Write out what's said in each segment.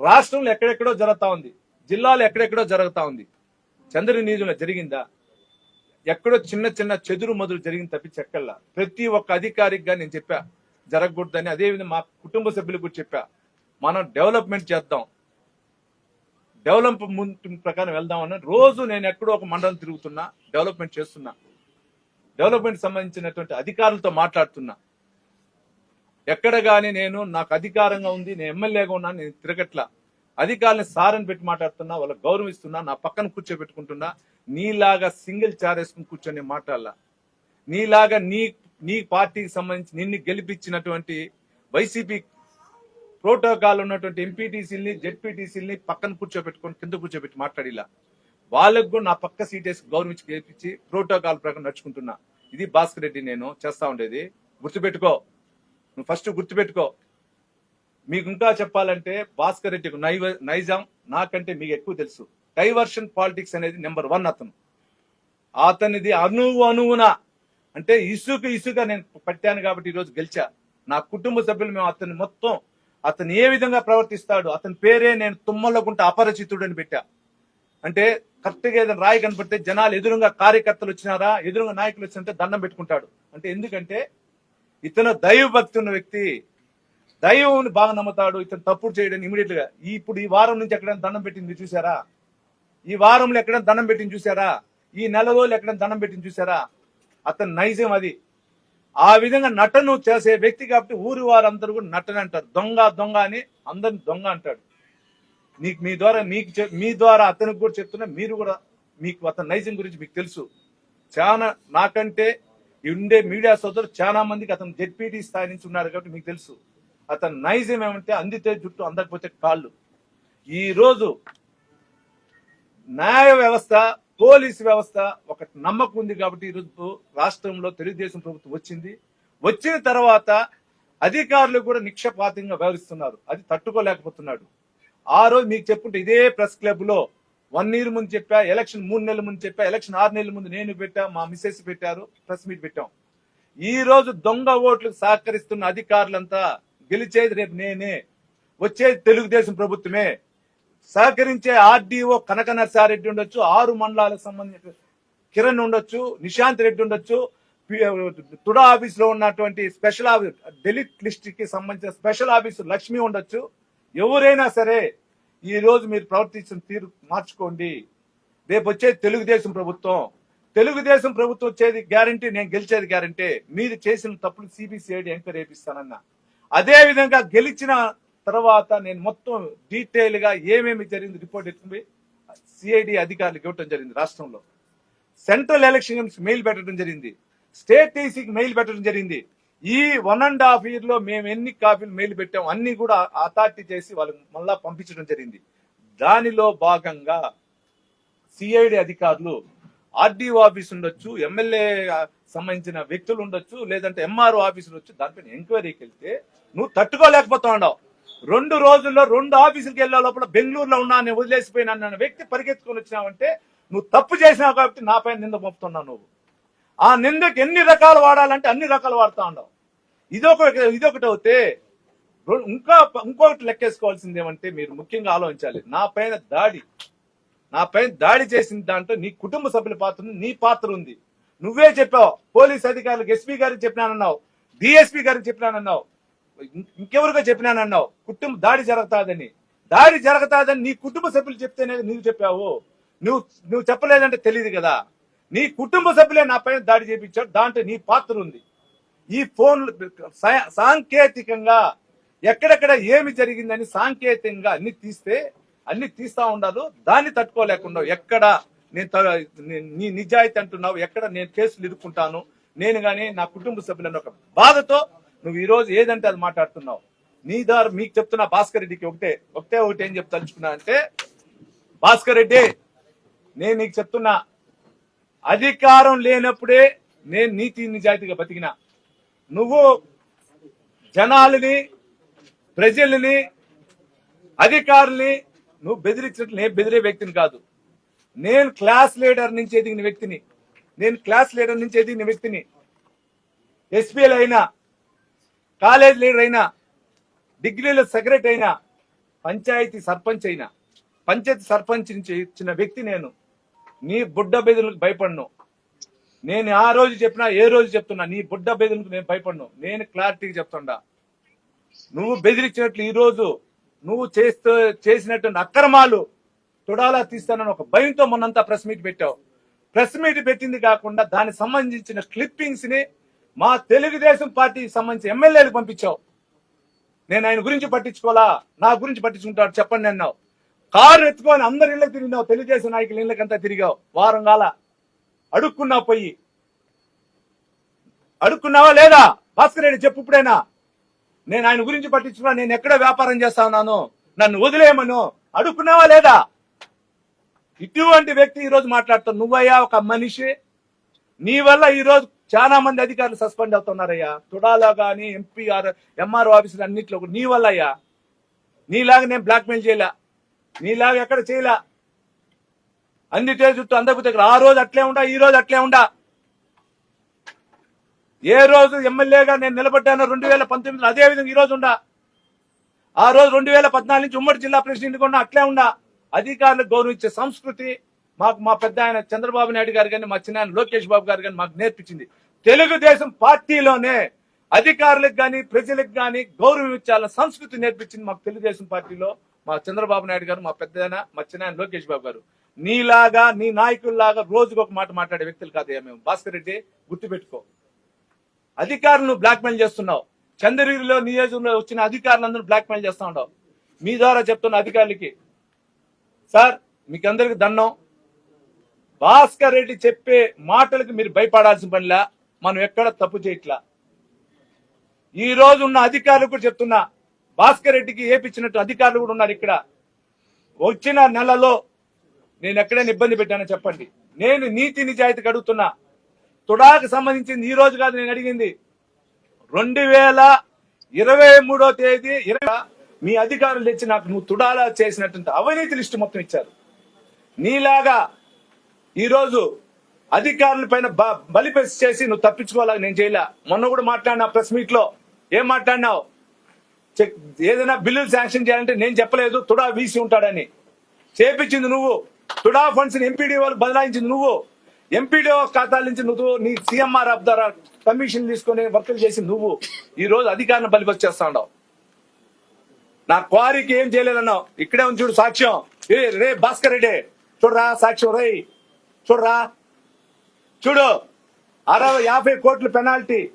రాష్ట్రంలో ఎక్కడెక్కడో జరుగుతా ఉంది. జిల్లాలో ఎక్కడెక్కడో జరుగుతా ఉంది. చంద్రుని నియోజకంలో జరిగిందా? ఎక్కడో చిన్న చిన్న చెదురు మొదలు జరిగింది తప్పి చెక్కల్లా ప్రతి ఒక్క అధికారిగా నేను చెప్పా జరగకూడదని. అదేవిధంగా మా కుటుంబ సభ్యులకు కూడా చెప్పా మనం డెవలప్మెంట్ చేద్దాం. డెవలప్మెంట్ ప్రకారం వెళ్దామని రోజు నేను ఎక్కడో ఒక మండలం తిరుగుతున్నా డెవలప్మెంట్ చేస్తున్నా. డెవలప్మెంట్ సంబంధించినటువంటి అధికారులతో మాట్లాడుతున్నా. ఎక్కడ కానీ నేను నాకు అధికారంగా ఉంది నేను ఎమ్మెల్యేగా ఉన్నాను నేను తిరగట్లా. అధికారులను సారని పెట్టి మాట్లాడుతున్నా వాళ్ళకి గౌరవిస్తున్నా నా పక్కన కూర్చోబెట్టుకుంటున్నా నీలాగా సింగిల్ చార్ వేసుకుని కూర్చొని మాట్లాడాల. నీలాగా నీ నీ పార్టీకి సంబంధించి నిన్ను గెలిపించినటువంటి వైసీపీ ప్రోటోకాల్ ఉన్నటువంటి ఎంపీటీసీల్ని జెడ్పీటీసీల్ని పక్కన కూర్చోబెట్టుకొని కింద కూర్చోబెట్టి మాట్లాడిలా. వాళ్ళకు కూడా నా పక్క సీట్ వేసి గౌరవించి గెలిపించి ప్రోటోకాల్ ప్రకారం నడుచుకుంటున్నా. ఇది భాస్కర్ రెడ్డి నేను చేస్తా ఉండేది. గుర్తుపెట్టుకో. నువ్వు ఫస్ట్ గుర్తుపెట్టుకో. మీకు ఇంకా చెప్పాలంటే భాస్కర్ రెడ్డికి నైజాం నాకంటే మీకు ఎక్కువ తెలుసు. డైవర్షన్ పాలిటిక్స్ అనేది నెంబర్ వన్ అతను. అతనిది అణువు అణువున అంటే ఇసుక ఇసుక నేను పట్టాను కాబట్టి ఈరోజు గెలిచా. నా కుటుంబ సభ్యులు మేము అతన్ని మొత్తం అతను ఏ విధంగా ప్రవర్తిస్తాడు అతని పేరే నేను తుమ్మలకుంట అపరిచితుడు అని పెట్టా. అంటే కరెక్ట్గా ఏదైనా రాయి కనపడితే జనాలు ఎదురుగా కార్యకర్తలు వచ్చినారా ఎదురుగా నాయకులు వచ్చినారంటే దండం పెట్టుకుంటాడు. అంటే ఎందుకంటే ఇతను దైవ భక్తి ఉన్న వ్యక్తి. దైవం బాగా నమ్ముతాడు ఇతను తప్పుడు చేయడం ఇమీడియట్గా ఇప్పుడు ఈ వారం నుంచి ఎక్కడైనా దండం పెట్టింది చూసారా ఈ వారంలో ఎక్కడైనా దండం పెట్టింది చూసారా ఈ నెల రోజులు ఎక్కడైనా దండం పెట్టింది చూసారా అతని నైజం అది. ఆ విధంగా నటను చేసే వ్యక్తి కాబట్టి ఊరి వారందరూ కూడా నటన అంటారు. దొంగ దొంగ అని అందరిని దొంగ అంటాడు. నీకు మీ ద్వారా మీకు చెప్- మీ ద్వారా అతనికి కూడా చెప్తున్నా మీరు కూడా మీకు అతని నైజం గురించి మీకు తెలుసు. చాలా నాకంటే ఉండే మీడియా సోదరు చాలా మందికి అతను జెడ్పీటీ స్థాయి నుంచి ఉన్నారు కాబట్టి మీకు తెలుసు. అతని నైజం ఏమంటే అందితే జుట్టు అందకపోతే కాళ్ళు. ఈ రోజు న్యాయ వ్యవస్థ పోలీసు వ్యవస్థ ఒకటి నమ్మకం ఉంది కాబట్టి ఈరోజు రాష్ట్రంలో తెలుగుదేశం ప్రభుత్వం వచ్చింది. వచ్చిన తర్వాత అధికారులు కూడా నిక్షపాతంగా వ్యవహరిస్తున్నారు. అది తట్టుకోలేకపోతున్నాడు. ఆ రోజు మీకు చెప్పుంటే ఇదే ప్రెస్ క్లబ్లో వన్ ఇయర్ ముందు చెప్పా ఎలక్షన్ మూడు నెలల ముందు చెప్పా ఎలక్షన్ ఆరు నెలల ముందు నేను పెట్టా మా మిస్సెస్ పెట్టారు ప్రెస్ మీట్ పెట్టాం. ఈ రోజు దొంగ ఓట్లు సహకరిస్తున్న అధికారులంతా గెలిచేది రేపు నేనే. వచ్చేది తెలుగుదేశం ప్రభుత్వమే. సహకరించే ఆర్డీఓ కనక నర్సారెడ్డి ఉండొచ్చు ఆరు మండలాలకు సంబంధించిన కిరణ్ ఉండొచ్చు నిశాంత్ రెడ్డి ఉండొచ్చు పి- తుడా ఆఫీస్లో ఉన్నటువంటి స్పెషల్ ఆఫీస్ డెలిట్ లిస్ట్కి సంబంధించిన స్పెషల్ ఆఫీసు లక్ష్మి ఉండొచ్చు. ఎవరైనా సరే ఈ రోజు మీరు ప్రవర్తించిన తీరు మార్చుకోండి. రేపు వచ్చేది తెలుగుదేశం ప్రభుత్వం తెలుగుదేశం ప్రభుత్వం వచ్చేది గ్యారంటీ నేను గెలిచేది గ్యారంటీ. మీరు చేసిన తప్పులు సిబిసిఐడి ఎంక్వైరీ చేపిస్తానన్నా. అదే విధంగా గెలిచిన తర్వాత నేను మొత్తం డీటెయిల్గా ఏమేమి జరిగింది రిపోర్ట్ ఎత్తుకుపోయి సిఐడి అధికారులకు ఇవ్వటం జరిగింది రాష్ట్రంలో. సెంట్రల్ ఎలక్షన్ మెయిల్ పెట్టడం జరిగింది. స్టేట్ టీసీకి మెయిల్ పెట్టడం జరిగింది. ఈ వన్ అండ్ హాఫ్ ఇయర్లో మేము ఎన్ని కాపీలు మెయిల్ పెట్టాం అన్ని కూడా అథారిటీ చేసి వాళ్ళకి మళ్ళా పంపించడం జరిగింది. దానిలో భాగంగా సిఐడి అధికారులు ఆర్డీఓ ఆఫీస్ ఉండొచ్చు ఎమ్మెల్యే సంబంధించిన వ్యక్తులు ఉండొచ్చు లేదంటే ఎంఆర్ఓ ఆఫీస్ ఉండొచ్చు దానిపైన ఎంక్వైరీకి వెళ్తే నువ్వు తట్టుకోలేకపోతున్నావు రెండు రోజుల్లో రెండు ఆఫీసులకు వెళ్ళే లోపల బెంగళూరులో ఉన్నా నేను వదిలేసిపోయినా అన్న వ్యక్తి పరిగెత్తుకొని వచ్చినావంటే నువ్వు తప్పు చేసినావు కాబట్టి నా పైన నింద పంపుతున్నావు నువ్వు. ఆ నిందకి ఎన్ని రకాలు వాడాలంటే అన్ని రకాలు వాడుతా ఉండవు ఇదొక ఇదొకటి అవుతే ఇంకా ఇంకొకటి లెక్కేసుకోవాల్సింది ఏమంటే మీరు ముఖ్యంగా ఆలోచించాలి. నా పైన దాడి. నా పైన దాడి చేసిన దాంట్లో నీ కుటుంబ సభ్యుల పాత్ర నీ పాత్ర ఉంది. నువ్వే చెప్పావు పోలీస్ అధికారులకు ఎస్పీ గారికి చెప్పినానన్నావు డిఎస్పీ గారికి చెప్పినానన్నావు ఇంకెవరికో చెప్పినానన్నావు కుటుంబ దాడి జరుగుతాదని. దాడి జరుగుతాదని నీ కుటుంబ సభ్యులు చెప్తేనే నువ్వు చెప్పావు. నువ్వు నువ్వు చెప్పలేదంటే తెలియదు కదా. నీ కుటుంబ సభ్యులే నా పైన దాడి చేపించాడు దాంట్లో నీ పాత్ర ఉంది. ఈ ఫోన్ సాంకేతికంగా ఎక్కడెక్కడ ఏమి జరిగిందని సాంకేతికంగా అన్ని తీస్తే అన్ని తీస్తా ఉండాలి దాన్ని తట్టుకోలేకుండా ఎక్కడ నేను త- నీ- నిజాయితీ అంటున్నావు ఎక్కడ నేను కేసులు ఎదుర్కొంటాను నేను గాని నా కుటుంబ సభ్యులను ఒక బాధతో నువ్వు ఈ రోజు ఏదంటే అది మాట్లాడుతున్నావు. నీ ద్వారా మీకు చెప్తున్నా భాస్కర్ రెడ్డికి ఒకటే ఒకటే ఒకటి ఏం చెప్తలుచుకున్నా అంటే భాస్కర్ రెడ్డి నేను నీకు చెప్తున్నా అధికారం లేనప్పుడే నేను నీతి నిజాయితీగా బతికినా. నువ్వు జనాలని ప్రజల్ని అధికారుల్ని నువ్వు బెదిరించినట్లు నేను బెదిరే వ్యక్తిని కాదు. నేను క్లాస్ లీడర్ నుంచి ఎదిగిన వ్యక్తిని. నేను క్లాస్ లీడర్ నుంచి ఎదిగిన వ్యక్తిని. ఎస్పీఎల్ అయినా కాలేజ్ లీడర్ అయినా డిగ్రీలో సెక్రటరీ అయినా పంచాయతీ సర్పంచ్ అయినా పంచాయతీ సర్పంచ్ నుంచి ఇచ్చిన వ్యక్తి నేను. నీ బుడ్డ బెదులకు భయపడను. నేను ఆ రోజు చెప్పినా ఏ రోజు చెప్తున్నా నీ బుడ్డ బెదులకు నేను భయపడను. నేను క్లారిటీగా చెప్తుండా. నువ్వు బెదిరించినట్లు ఈ రోజు నువ్వు చేస్తూ చేసినటువంటి అక్రమాలు తుడాలా తీస్తానని ఒక భయంతో మొన్నంతా ప్రెస్ మీట్ పెట్టావు. ప్రెస్ మీట్ పెట్టింది కాకుండా దానికి సంబంధించిన క్లిప్పింగ్స్ని మా తెలుగుదేశం పార్టీకి సంబంధించి ఎమ్మెల్యేలకు పంపించావు. నేను ఆయన గురించి పట్టించుకోవాలా? నా గురించి పట్టించుకుంటాడు చెప్పండి అన్నావు. కారు ఎత్తుకొని అందరి ఇళ్ళకి తిరిగినావు తెలుగుదేశం నాయకుల ఇళ్ళకంతా తిరిగావు. వారం కాల అడుక్కున్నావు పోయి. అడుక్కున్నావా లేదా? భాస్కర్ రెడ్డి చెప్పు ఇప్పుడైనా. నేను ఆయన గురించి పట్టించుకున్నా నేను ఎక్కడ వ్యాపారం చేస్తా ఉన్నాను నన్ను వదిలేయమను. అడుక్కున్నావా లేదా? ఇటువంటి వ్యక్తి ఈరోజు మాట్లాడుతావు నువ్వయ్యా ఒక మనిషి. నీ వల్ల ఈ రోజు చాలా మంది అధికారులు సస్పెండ్ అవుతున్నారయ్యా. తుడాలో కానీ ఎంపీఆర్ ఎంఆర్ఓ ఆఫీసులు అన్నింటిలో నీ వల్ల అయ్యా నీలాగా నేను బ్లాక్మెయిల్ చేయలే. నీలాగా ఎక్కడ చేయలే? అన్నిటే చుట్టూ అందకపోతే దగ్గర. ఆ రోజు అట్లే ఉండా ఈ రోజు అట్లే ఉండా. ఏ రోజు ఎమ్మెల్యేగా నేను నిలబడ్డాను రెండు వేల పంతొమ్మిదిలో అదే విధంగా ఈ రోజు ఉండా. ఆ రోజు రెండు వేల పద్నాలుగు నుంచి ఉమ్మడి జిల్లా ప్రెసిడెంట్ కూడా అట్లే ఉండా. అధికారులకు గౌరవించే సంస్కృతి మాకు మా పెద్ద ఆయన చంద్రబాబు నాయుడు గారు కానీ మా చిన్న లోకేష్ బాబు గారు కానీ మాకు నేర్పించింది. తెలుగుదేశం పార్టీలోనే అధికారులకు కానీ ప్రజలకు కానీ గౌరవం ఇచ్చాల సంస్కృతి నేర్పించింది మాకు తెలుగుదేశం పార్టీలో. మా చంద్రబాబు నాయుడు గారు మా పెద్ద మచ్చినాయన మా చిన్న లోకేష్ బాబు గారు. నీలాగా నీ నాయకుల్లాగా రోజుకు ఒక మాట మాట్లాడే వ్యక్తులు కాదయ్యా మేము. భాస్కర్ రెడ్డి గుర్తుపెట్టుకో. అధికారులను బ్లాక్మెయిల్ చేస్తున్నావు. చంద్రగిరిలో నియోజకంలో వచ్చిన అధికారులందరూ బ్లాక్మెయిల్ చేస్తా ఉండవు మీ ద్వారా చెప్తున్న అధికారులకి. సార్ మీకు అందరికి దండం. భాస్కర్ రెడ్డి చెప్పే మాటలకు మీరు భయపడాల్సిన పనిలా మనం ఎక్కడ తప్పు చేయట్లా? ఈ రోజు ఉన్న అధికారులు కూడా చెప్తున్నా భాస్కర్ రెడ్డికి ఏపిచ్చినట్టు అధికారులు కూడా ఉన్నారు ఇక్కడ. వచ్చిన నెలలో నేను ఎక్కడైనా ఇబ్బంది పెట్టానో చెప్పండి. నేను నీతి నిజాయితీకి అడుగుతున్నా. తుడాకు సంబంధించింది ఈ రోజు కాదు నేను అడిగింది. రెండు వేల ఇరవై మూడో తేదీ ఇరవై మీ అధికారులు తెచ్చి నాకు నువ్వు తుడాలా చేసినటువంటి అవినీతి లిస్టు మొత్తం ఇచ్చారు. నీలాగా ఈరోజు అధికారుల పైన బ- బలిపెసి చేసి నువ్వు తప్పించుకోవాలని నేను చేయలే. మొన్న కూడా మాట్లాడినా ప్రెస్ మీట్లో ఏం మాట్లాడినావు? ఏదైనా బిల్లులు శాంక్షన్ చేయాలంటే నేను చెప్పలేదు తుడా వీసి ఉంటాడని. చేపించింది నువ్వు. తుడా ఫండ్స్ ఎంపీడీ వాళ్ళు బదలాయించింది నువ్వు. ఎంపీడీఓ ఖాతాల నుంచి నువ్వు నీ సీఎంఆర్ ఆఫ్ ద్వారా కమిషన్ తీసుకొని వర్కులు చేసి నువ్వు ఈ రోజు అధికారులను బలిపసి చేస్తా నా క్వారీకి ఏం చేయలేదన్నావు? ఇక్కడే ఉంది చూడు సాక్ష్యం. ఏ రే భాస్కర్ రెడ్డి చూడరా సాక్ష్యం రే చూడరా. చూడు అరవై యాభై కోట్ల పెనాల్టీ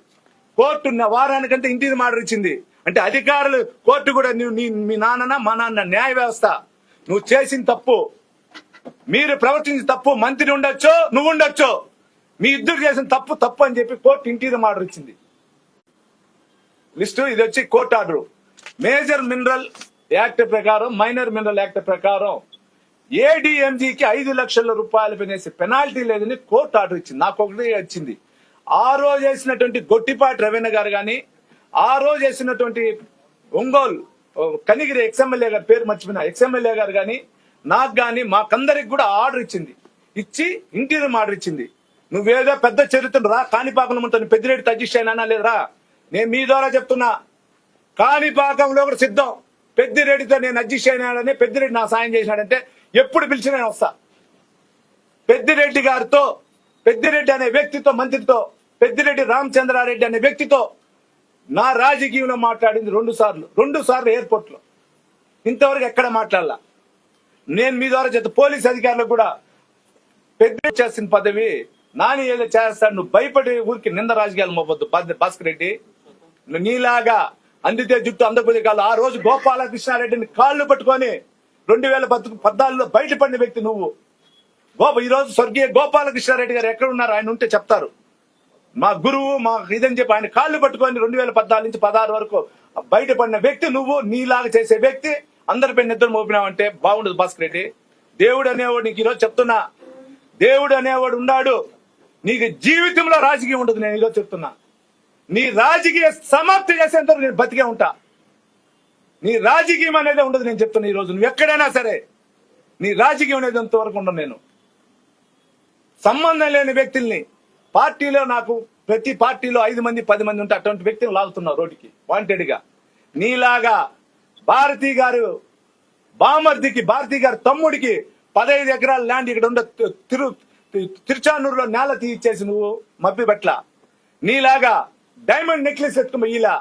కోర్టు వారానికంటే ఇంటిది మాటర్ ఇచ్చింది అంటే అధికారులు కోర్టు కూడా నువ్వు నీ మీ నాన్న మా నాన్న న్యాయ వ్యవస్థ. నువ్వు చేసిన తప్పు. మీరు ప్రవర్తించిన తప్పు. మంత్రి ఉండొచ్చు నువ్వు ఉండొచ్చు. మీ ఇద్దరు చేసిన తప్పు తప్పు అని చెప్పి కోర్టు ఇంటీరియం ఆర్డర్ ఇచ్చింది. లిస్టు ఇది వచ్చి court order. Major mineral act ప్రకారం మైనర్ మినరల్ యాక్ట్ ప్రకారం ఏడిఎంజీకి ఐదు లక్షల రూపాయలు పెనేసి పెనాల్టీ లేదని కోర్టు ఆర్డర్ ఇచ్చింది. నాకు ఒకటి వచ్చింది. ఆ రోజు వేసినటువంటి గొట్టిపాటి రవీణ గారు కానీ ఆ రోజు వేసినటువంటి ఒంగోలు కనిగిరి ఎక్స్ఎమ్మెల్యే గారి పేరు మర్చిపోయిన. ఎక్స్ఎమ్మెల్యే గారు కానీ నాకు కానీ మాకందరికి కూడా ఆర్డర్ ఇచ్చింది. ఇచ్చి ఇంటీరియం ఆర్డర్ ఇచ్చింది. నువ్వేదో పెద్ద చరిత్ర రా కాణిపాకం ఉంటుంది పెద్దిరెడ్డి తజిష్ అయినా లేదురా. నేను మీ ద్వారా చెప్తున్నా. కాణిపాకంలో కూడా సిద్ధం. పెద్దిరెడ్డితో నేను అడ్జస్ట్ అయినాడని పెద్దిరెడ్డి నా సాయం చేసినాడంటే ఎప్పుడు పిలిచి నేను వస్తా. పెద్దిరెడ్డి గారితో పెద్దిరెడ్డి అనే వ్యక్తితో మంత్రితో పెద్దిరెడ్డి రామచంద్రారెడ్డి అనే వ్యక్తితో నా రాజకీయంలో మాట్లాడింది రెండు సార్లు. రెండు సార్లు ఎయిర్పోర్ట్లో ఇంతవరకు ఎక్కడ మాట్లాడాల. నేను మీ ద్వారా చేత పోలీస్ అధికారులకు కూడా పెద్ద చేసిన పదవి నాని ఏదో చేస్తాడు నువ్వు భయపడి ఊరికి నింద రాజకీయాలు మోపొద్దు భాస్కర్ రెడ్డి. నీలాగా అందితే జుట్టు అందకపోతే కాదు. ఆ రోజు గోపాలకృష్ణారెడ్డిని కాళ్ళు పట్టుకొని రెండు వేల పద్నాలుగులో బయటపడిన వ్యక్తి నువ్వు. గోప ఈ రోజు స్వర్గీయ గోపాలకృష్ణారెడ్డి గారు ఎక్కడ ఉన్నారు? ఆయన ఉంటే చెప్తారు. మా గురువు మా ఇదని చెప్పి ఆయన కాళ్ళు పట్టుకొని రెండు వేల పద్నాలుగు నుంచి పదహారు వరకు బయటపడిన వ్యక్తి నువ్వు నీలాగా చేసే వ్యక్తి అందరిపై నిద్ర మోపినావంటే బాగుండదు భాస్కర్ రెడ్డి. దేవుడు అనేవాడు నీకు ఈరోజు చెప్తున్నా దేవుడు అనేవాడు ఉన్నాడు నీకు జీవితంలో రాజకీయం ఉండదు నేను ఈరోజు చెప్తున్నా. నీ రాజకీయ సమాప్తి చేసేంత నేను బతికే ఉంటా. నీ రాజకీయం అనేది ఉండదు నేను చెప్తున్నా ఈ రోజు నువ్వు ఎక్కడైనా సరే నీ రాజకీయం అనేది అంతవరకు ఉండను నేను. సంబంధం లేని వ్యక్తుల్ని పార్టీలో నాకు ప్రతి పార్టీలో ఐదు మంది పది మంది ఉంటే అటువంటి వ్యక్తిని లాగుతున్నావు రోడ్డుకి వాంటెడ్గా. నీలాగా భారతి గారు బామర్దికి భారతి గారి తమ్ముడికి పదహైదు ఎకరాల ల్యాండ్ ఇక్కడ ఉండే తిరు తిరుచానూరులో నేల తీయించేసి నువ్వు మబ్బి పట్ల నీలాగా డైమండ్ నెక్లెస్ ఎత్తుకుని ఇలా.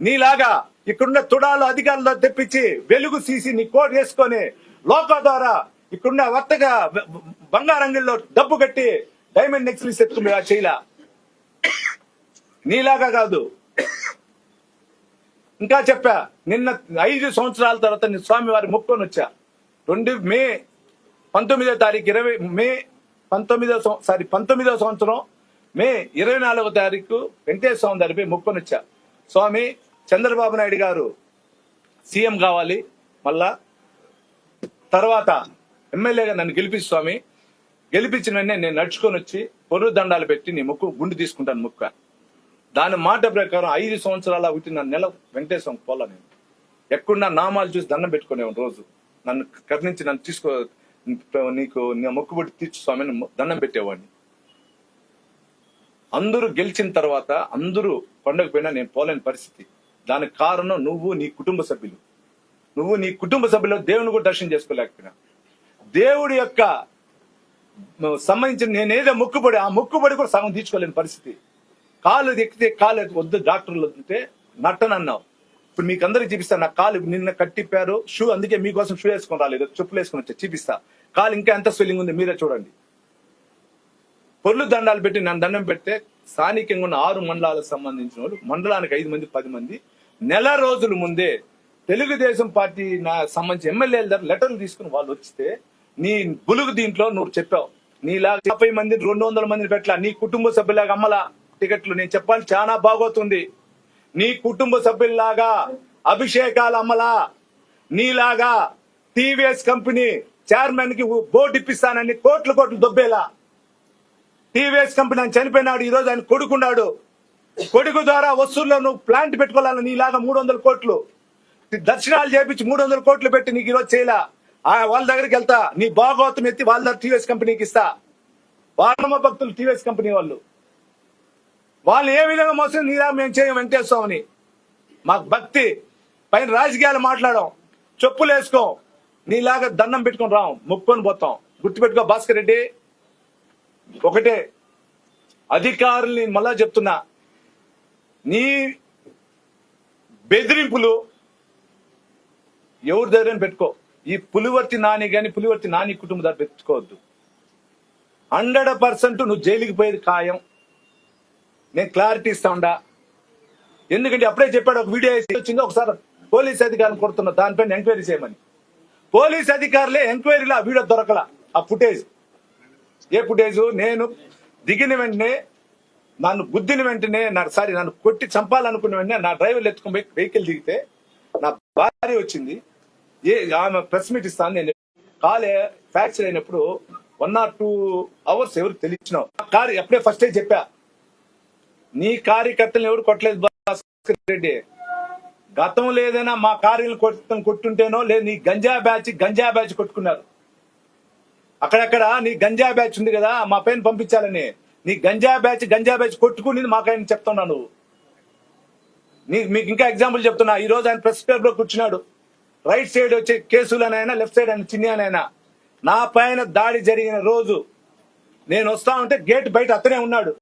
నీలాగా ఇక్కడున్న తుడాలు అధికారులు తెప్పించి వెలుగు సీసి నీ కోట్ వేసుకొని లోక ద్వారా ఇక్కడున్న వర్తక బంగారంగిల్లో డబ్బు కట్టి డైమండ్ నెక్లెస్ మీరు ఆ చేయలా? నీలాగా కాదు. ఇంకా చెప్పా నిన్న ఐదు సంవత్సరాల తర్వాత నేను స్వామి వారి మొక్కుకొని వచ్చా. రెండు మే పంతొమ్మిదో తారీఖు ఇరవై మే పంతొమ్మిదో సారీ పంతొమ్మిదో సంవత్సరం మే ఇరవై నాలుగో తారీఖు వెంకటేశ్వర స్వామి దగ్గర మొక్కుకొని వచ్చా. స్వామి చంద్రబాబు నాయుడు గారు సీఎం కావాలి మళ్ళా తర్వాత ఎమ్మెల్యేగా నన్ను గెలిపి స్వామి. గెలిపించిన వెంటనే నేను నడుచుకొని వచ్చి పొరుగు దండాలు పెట్టి నీ ముక్కు గుండు తీసుకుంటాను ముక్క. దాని మాట ప్రకారం ఐదు సంవత్సరాల ఒకటిన్న నెల వెంకటేశ్వరం పోలా నేను. ఎక్కడున్నా నామాలు చూసి దండం పెట్టుకునేవాడు రోజు. నన్ను కరుణించి నన్ను తీసుకో నీకు నా మొక్కుబడి తీర్చు స్వామిని దండం పెట్టేవాడిని. అందరూ గెలిచిన తర్వాత అందరూ పండగ పోయినా నేను పోలేని పరిస్థితి. దానికి కారణం నువ్వు నీ కుటుంబ సభ్యులు. నువ్వు నీ కుటుంబ సభ్యులు దేవుని కూడా దర్శనం చేసుకోలేకపోయినా. దేవుడి యొక్క సంబంధించిన నేనేదో మొక్కుబడి ఆ మొక్కుబడి కూడా సగం తీర్చుకోలేని పరిస్థితి. కాలు ఎక్కితే కాలు వద్దు డాక్టర్లు నట్టను నట్టనన్నావు ఇప్పుడు మీకు అందరికి చూపిస్తా నా కాలు నిన్న కట్టిప్పారు షూ అందుకే మీకోసం షూ వేసుకొని రాలేదు చెప్పులు వేసుకొని వచ్చా చూపిస్తా. కాలు ఇంకా ఎంత స్వెల్లింగ్ ఉంది మీరే చూడండి. పొర్లు దండాలు పెట్టి నన్ను దండం పెడితే స్థానికంగా ఉన్న ఆరు మండలాలకు సంబంధించిన వాళ్ళు మండలానికి ఐదు మంది పది మంది నెల రోజుల ముందే తెలుగుదేశం పార్టీ నా సంబంధించి ఎమ్మెల్యేల దగ్గర లెటర్లు తీసుకుని వాళ్ళు వచ్చితే నీ బులుగు దీంట్లో నువ్వు చెప్పావు. నీలా యాభై మంది రెండు వందల మందిని పెట్టలా. నీ కుటుంబ సభ్యులాగా అమ్మలా. టికెట్లు నేను చెప్పాలి చాలా బాగోతుంది నీ కుటుంబ సభ్యుల్లాగా అభిషేకాలు అమ్మలా. నీలాగా టీవీఎస్ కంపెనీ చైర్మన్కి బోర్డు ఇప్పిస్తానని కోట్లు కోట్లు దొబ్బేలా. టీవీఎస్ కంపెనీ ఆయన చనిపోయినాడు ఈ రోజు ఆయన కొడుకున్నాడు. కొడుకు ద్వారా వస్తువుల్లో నువ్వు ప్లాంట్ పెట్టుకోవాలని నీలాగా మూడు వందల కోట్లు. దర్శనాలు చేపించి మూడు వందల కోట్లు పెట్టి నీకు ఈరోజు చేయలా. వాళ్ళ దగ్గరికి వెళ్తా. నీ భాగవతం ఎత్తి వాళ్ళ దగ్గర టీవీఎస్ కంపెనీకి ఇస్తా. వారమ్మ భక్తులు టీవీఎస్ కంపెనీ వాళ్ళు. వాళ్ళు ఏ విధంగా మోసం నీలా మేము చేయం వెంకటేశ్వరని మాకు భక్తి. పైన రాజకీయాలు మాట్లాడాం చెప్పులు వేసుకో. నీలాగా దండం పెట్టుకొని రాం ముక్కొని పోతాం. గుర్తుపెట్టుకో భాస్కర్ రెడ్డి. ఒకటే. అధికారుల్ని మళ్ళా చెప్తున్నా. నీ బెదిరింపులు ఎవరి దగ్గర పెట్టుకో. ఈ పులివర్తి నాని గాని పులివర్తి నాని కుటుంబ దగ్గర పెట్టుకోవద్దు హండ్రెడ్ పర్సెంట్ నువ్వు జైలుకి పోయేది ఖాయం. నేను క్లారిటీ ఇస్తా ఉండా. ఎందుకంటే అప్పుడే చెప్పాడు ఒక వీడియో వేసి వచ్చింది ఒకసారి పోలీస్ అధికారులు కొడుతున్నా దానిపైన ఎంక్వైరీ చేయమని. పోలీస్ అధికారులే ఎంక్వైరీలో ఆ వీడియో దొరకల ఆ ఫుటేజ్. ఏ ఫుటేజ్? నేను దిగిన వెంటనే నన్ను బుద్ధిన వెంటనే నా సారీ నన్ను కొట్టి చంపాలనుకున్న వెంటనే నా డ్రైవర్లు ఎత్తుకుని వెహికల్ దిగితే నా భార్య వచ్చింది. ఏ ఆమె ప్రెస్ మీట్ ఇస్తాను నేను కాలే ఫ్రాక్చర్ అయినప్పుడు వన్ ఆర్ టూ అవర్స్ ఎవరు తెలిసినావు? కారు ఎప్పుడే ఫస్టే చెప్పా. నీ కార్యకర్తలు ఎవరు కొట్టలేదు భాస్కర్ రెడ్డి. గతం లేదైనా మా కార్యలు కొట్టు కొట్టుంటేనో లేదు నీ గంజా బ్యాచ్ గంజా బ్యాచ్ కొట్టుకున్నారు. అక్కడక్కడ నీ గంజా బ్యాచ్ ఉంది కదా మా పైన పంపించాలని. నీ గంజా బ్యాచ్ గంజా బ్యాచ్ కొట్టుకుని మాకైనా చెప్తున్నా నువ్వు. నీ మీకు ఇంకా ఎగ్జాంపుల్ చెప్తున్నా. ఈ రోజు ఆయన ప్రెస్ క్లబ్లో కూర్చున్నాడు. రైట్ సైడ్ వచ్చే కేసులనైనా లెఫ్ట్ సైడ్ ఆయన చిన్ననైనా నా పైన దాడి జరిగిన రోజు నేను వస్తా ఉంటే గేట్ బయట అతనే ఉన్నాడు.